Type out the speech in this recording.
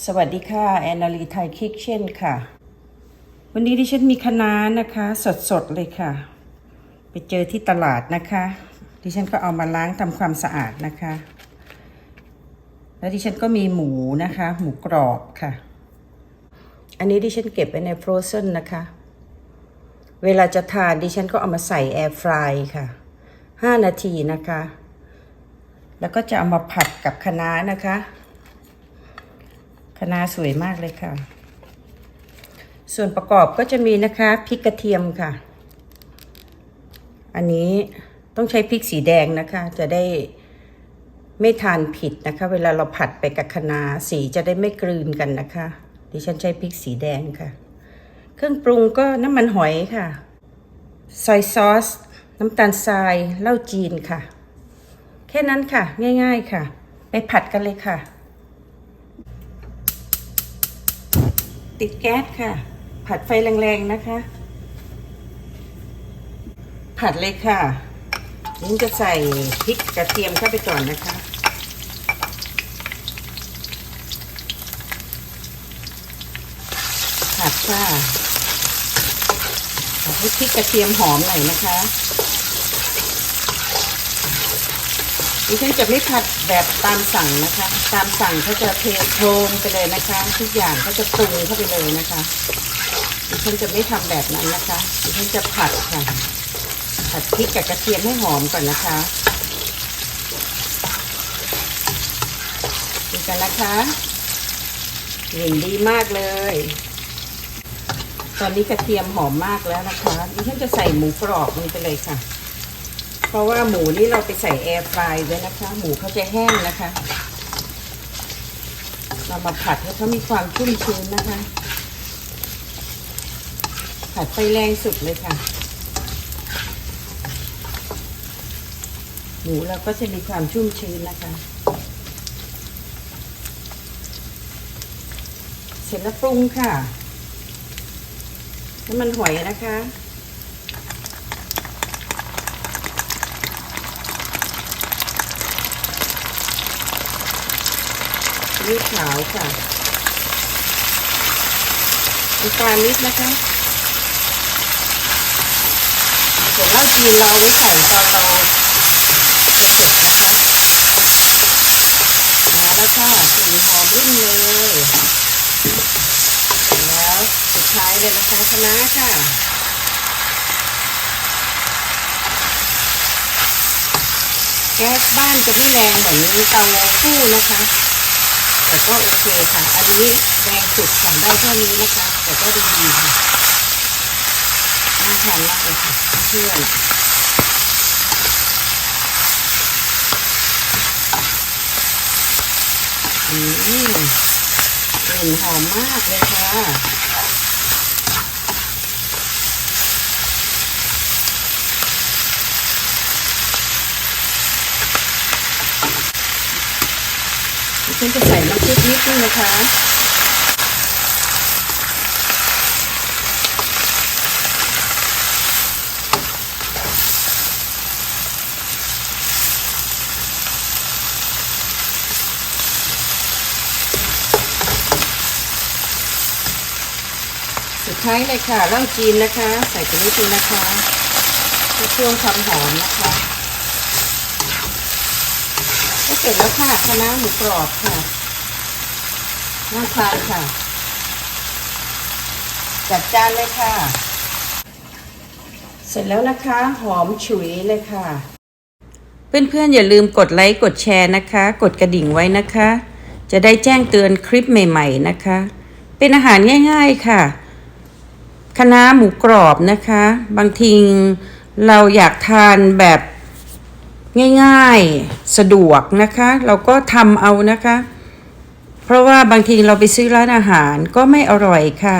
สวัสดีค่ะ แอนนาลีไทยคิกเช่นค่ะ วันนี้ดิฉันมีคะน้านะคะ สดๆเลยค่ะ ไปเจอที่ตลาดนะคะ ดิฉันก็เอามาล้างทำความสะอาดนะคะ แล้วดิฉันก็มีหมูนะคะ หมูกรอบค่ะ อันนี้ดิฉันเก็บไว้ในฟรอเซนนะคะ เวลาจะทานดิฉันก็เอามาใส่แอร์ฟรายค่ะ 5 นาทีนะคะ แล้วก็จะเอามาผัดกับคะน้านะคะ คะน้าสวยมากเลยค่ะ ส่วนประกอบก็จะมีนะคะพริกกระเทียมค่ะ อันนี้ต้องใช้พริกสีแดงนะคะ จะได้ไม่ทานผิดนะคะ เวลาเราผัดไปกับคะน้าสีจะได้ไม่กลืนกันนะคะ ดิฉันใช้พริกสีแดงค่ะ เครื่องปรุงก็น้ำมันหอยค่ะซอยซอส น้ำตาลทรายเหล้าจีนค่ะ แค่นั้นค่ะ ง่าย ๆค่ะ ไปผัดกันเลยค่ะ ติดแก๊สค่ะ ผัดไฟแรงๆนะคะ ผัดเลยค่ะนี่จะใส่พริกกระเทียมเข้าไปก่อนนะคะ ผัดค่ะผัดให้พริกกระเทียมหอมหน่อยนะคะ ดิฉันจะไม่ผัดแบบตามสั่งนะคะ ตามสั่งเขาจะเทโครมไปเลยนะคะ ทุกอย่างเขาจะปรุงเข้าไปเลยนะคะดิฉันจะไม่ทำแบบนั้นนะคะดิฉันจะผัดค่ะ ผัดพริกกับกระเทียมให้หอมก่อนนะคะดูกันนะคะกลิ่นดีมากเลย ตอนนี้กระเทียมหอมมากแล้วนะคะดิฉันจะใส่หมูกรอบลงไปเลยค่ะ เพราะว่าหมูนี่เราไปใส่แอร์ฟรายไว้นะคะ หมูเขาจะแห้งนะคะ เรามาผัดให้เขามีความชุ่มชื้นนะคะ ผัดไฟแรงสุดเลยค่ะ หมูเราก็จะมีความชุ่มชื้นนะคะ เสร็จแล้วปรุงค่ะน้ำมันหอยนะคะ ซีอิ๊วขาวค่ะน้ำตาลนิดนะคะส่วนเหล้าจีนเราไว้ใส่ตอนเราจะเสร็จนะคะมาแล้วค่ะกลิ่นหอมรุ่นเลยแล้วสุดท้ายเลยนะคะคณะค่ะแก๊สบ้านจะไม่แรงเหมือนเตาฟู่นะคะ แต่ก็โอเคค่ะ อันนี้แรงสุดค่ะได้เท่านี้นะคะ แต่ก็ดีดีค่ะน่าทานมากเลยค่ะเพื่อนอืมกลิ่นหอมมากเลยค่ะ ฉันจะใส่น้ำพริกนิดนึงนะคะสุดท้ายเลยค่ะเหล้าจีนนะคะ ใส่ไปนิดนึงนะคะเพื่อเพิ่มความหอมนะคะ ก็เสร็จแล้วค่ะคณะน้าหมูกรอบค่ะน่าทานค่ะ จัดจานเลยค่ะ เสร็จแล้วนะคะ หอมฉุยเลยค่ะ เพื่อนๆ อย่าลืมกดไลค์กดแชร์นะคะ กดกระดิ่งไว้นะคะ จะได้แจ้งเตือนคลิปใหม่ ๆนะคะ เป็นอาหารง่าย ๆค่ะคะน้าหมูกรอบนะคะ บางทีเราอยากทานแบบ ง่ายๆสะดวกนะคะ เราก็ทำเอานะคะ เพราะว่าบางทีเราไปซื้อร้านอาหารก็ไม่อร่อยค่ะ